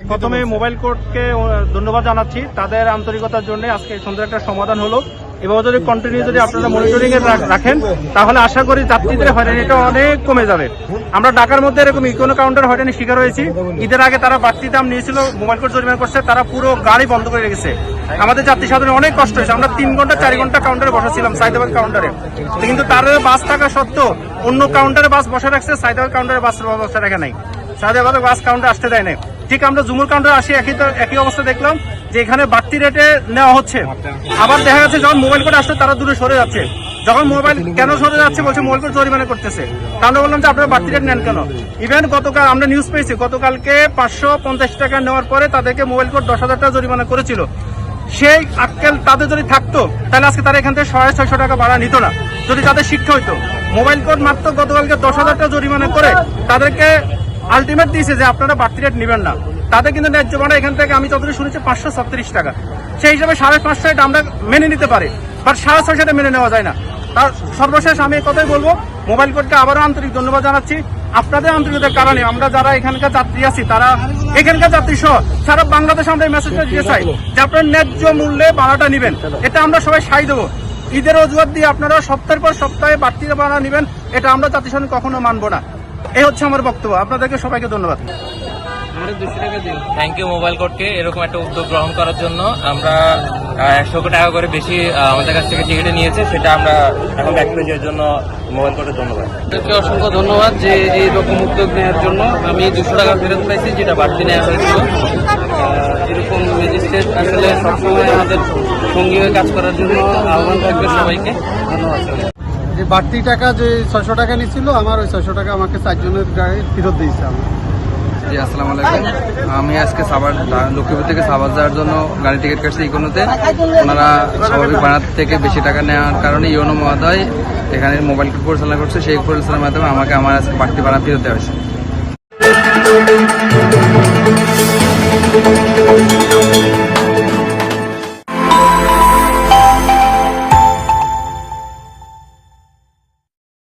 প্রথমে মোবাইল কোর্টকে ধন্যবাদ জানাচ্ছি। তাদের আন্তরিকতার জন্য আজকে সুন্দর একটা সমাধান হলো। এভাবে যদি কন্টিনিউ যদি আপনারা মনিটরিং এ রাখেন তাহলে আশা করি যাত্রীদের হয়রানিটা অনেক কমে যাবে। আমরা ঢাকার মধ্যে এরকম ইকোনো কাউন্টার হয়রানির শিকার হয়েছি। ঈদের আগে তারা বাড়তি দাম নিয়েছিল মোবাইল কোর্ট জরিমানা করছে তারা পুরো গাড়ি বন্ধ করে রেখেছে। আমাদের যাত্রী সাধারণ অনেক কষ্ট হয়েছে। আমরা তিন ঘণ্টা চার ঘণ্টা কাউন্টারে বসেছিলাম সাইদাবাদ কাউন্টারে কিন্তু তার বাস থাকা সত্ত্বেও অন্য কাউন্টারে বাস বসে রাখছে সাইদাবাদ কাউন্টারে বাস বসে রাখা নাই। সাইদাবাদে বাস কাউন্টার আসতে দেয় না ঠিক আমরা জুমুর কাউন্টারে আসি, একই একই অবস্থা দেখলাম, যে এখানে বাড়তি রেটে নেওয়া হচ্ছে। আবার দেখা যাচ্ছে যখন মোবাইল কোড আসছে, তারা দূরে সরে যাচ্ছে। যখন মোবাইল কেন সরে যাচ্ছে বলছে মোবাইল কোড জরিমানা করতেছে। তা আমরা বললাম যে, আপনারা বাড়তি রেট নেন কেন? ইভেন গতকাল আমরা নিউজ পেয়েছি, গতকালকে পাঁচশো পঞ্চাশ টাকা নেওয়ার পরে তাদেরকে মোবাইল কোড দশ হাজার টাকা জরিমানা করেছিল। সেই আক্কেল তাদের যদি থাকতো, তাহলে আজকে তারা এখান থেকে সাড়ে ছয়শো টাকা ভাড়া নিত না। যদি তাদের শিক্ষা হইতো মোবাইল কোড মাত্র গতকালকে দশ হাজার টাকা জরিমানা করে, তাদেরকে আলটিমেট দিয়েছে যে আপনারা বাড়তি রেট নেবেন না। তাদের কিন্তু ন্যায্য ভাড়া এখান থেকে আমি যতদূর শুনেছি, পাঁচশো ছত্রিশ টাকা। সেই হিসাবে সাড়ে পাঁচশো এটা আমরা মেনে নিতে পারি বাট সাড়ে ছয়শো এটা মেনে নেওয়া যায় না। তার সর্বশেষ আমি কথাই বলব মোবাইল কোডকে আবারও আন্তরিক ধন্যবাদ জানাচ্ছি। আপনাদের আন্তরিকতার কারণে আমরা যারা এখানকার যাত্রী আছি, তারা এখানকার যাত্রী সহ সারা বাংলাদেশ আমরা এই মেসেজটা দিতে চাই যে আপনারা ন্যায্য মূল্যে ভাড়াটা নেবেন। এটা আমরা সবাই সাই দেবো। ঈদের অজুহাত দিয়ে আপনারা সপ্তাহের পর সপ্তাহে বাড়তি ভাড়া নেবেন, এটা আমরা জাতিসংঘ কখনো মানবো না। এই হচ্ছে আমার বক্তব্য। আপনাদেরকে সবাইকে ধন্যবাদ। থ্যাংক ইউ মোবাইল কোর্টকে এরকম একটা উদ্যোগ গ্রহণ করার জন্য আমরা একশো টাকা করে বেশি আমাদের কাছ থেকে টিকিটে নিয়েছে সেটা আমরা এখন ব্যাক পেজের জন্য মোবাইল কোর্টের ধন্যবাদ। অসংখ্য ধন্যবাদ যে এই রকম উদ্যোগ নেওয়ার জন্য। আমি দুশো টাকা ফেরত পাইছি যেটা বাড়তি নেওয়া হয়েছিল। এরকম ম্যাজিস্ট্রেট আসলে সবসময় আমাদের সঙ্গী হয়ে কাজ করার জন্য আহ্বান থাকবে সবাইকে। ধন্যবাদ যে বাড়তি টাকা যে ছয়শো টাকা নিছিল, আমার ওই ছয়শো টাকা আমাকে চারজনের গাড়ি ফেরত দিয়েছে জি, আসসালামু আলাইকুম। আমি আজকে সাবার লক্ষ্মীপুর থেকে সাবার যাওয়ার জন্য গাড়ি টিকিট কাটছি ইকোনোতে। ওনারা স্বাভাবিক ভাড়া থেকে বেশি টাকা নেওয়ার কারণে ইউনো মহোদয় এখানে মোবাইল পরিচালনা করছে, সেই পরিচালনার মাধ্যমে আমাকে আমার আজকে বাড়তি ভাড়া ফেরত দেওয়া হয়েছে।